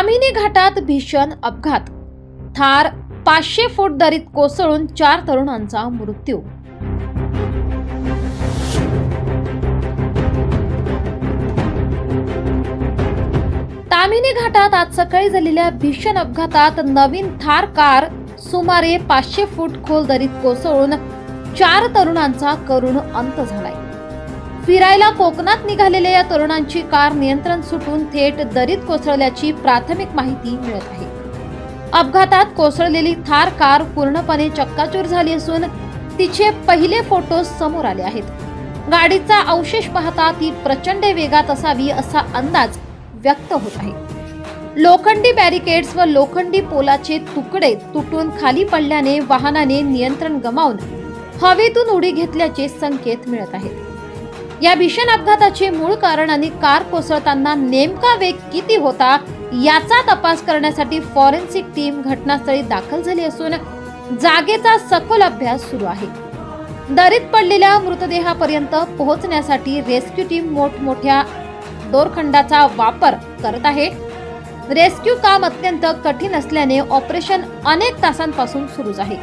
तामिनी घाटात भीषण अपघात. थार पाचशे फूट दरीत कोसळून चार तरुणांचा मृत्यू. तामिनी घाटात आज सकाळी झालेल्या भीषण अपघातात नवीन थार कार सुमारे पाचशे फूट खोल दरीत कोसळून चार तरुणांचा करुण अंत झालाय. फिरायला कोकणात निघालेल्या या तरुणांची कार नियंत्रण सुटून थेट दरीत कोसळल्याची प्राथमिक माहिती मिळत आहे. अपघातात कोसळलेली थार कार पूर्णपणे चक्काचूर झाली असून तिचे पहिले फोटो समोर आले आहेत. गाडीचा अवशेष पाहता ती प्रचंड वेगात असावी असा अंदाज व्यक्त होत आहे. लोखंडी बॅरिकेड्स व लोखंडी पोलाचे तुकडे तुटून खाली पडल्याने वाहनाने नियंत्रण गमावून हवेतून उडी घेतल्याचे संकेत मिळत आहेत. या भीषण अपघाताचे मूळ कारण आणि कार कोसळताना नेमका वेग किती होता याचा तपास करण्यासाठी फॉरेन्सिक टीम घटनास्थळी दाखल झाली असून जागेचा सखोल अभ्यास सुरू आहे. दरीत पडलेल्या मृतदेहापर्यंत पोहोचण्यासाठी रेस्क्यू टीम मोठमोठ्या दोरखंडाचा वापर करत आहे. रेस्क्यू काम अत्यंत कठीण असल्याने ऑपरेशन अनेक तासांपासून सुरूच आहे.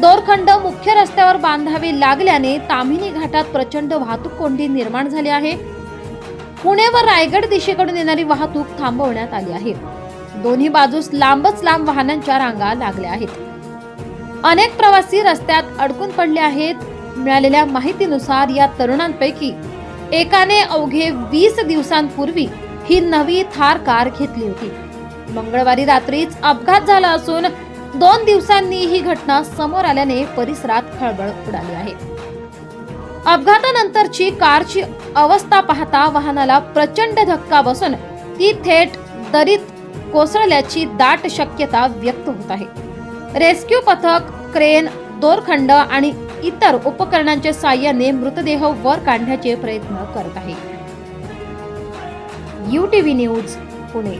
दोरखंड मुख्य रस्त्यावर बांधावे लागल्याने तामिनी घाटात प्रचंड वाहतूक कोंडी निर्माण झाली आहे. पुणे व रायगड दिशेकडून येणारी वाहतूक थांबवण्यात आली आहे. दोन्ही बाजूस लांबच लांब वाहनांच्या रांगा लागल्या आहेत. अनेक प्रवासी रस्त्यात अडकून पडले आहेत. मिळालेल्या माहितीनुसार या तरुणांपैकी एकाने अवघे वीस दिवसांपूर्वी ही नवी थार कार घेतली होती. मंगळवारी रात्रीच अपघात झाला असून दोन दिवसांनी ही घटना समोर आल्याने परिसरात खळबळ उडाली आहे. अपघातानंतरची कारची अवस्था पाहता वाहनाला प्रचंड धक्का बसून ती थेट दरीत कोसळल्याची दाट शक्यता व्यक्त होत आहे. रेस्क्यू पथक क्रेन दोरखंड आणि इतर उपकरणांच्या साह्याने मृतदेह वर काढण्याचे प्रयत्न करत आहे. UTV news Pune.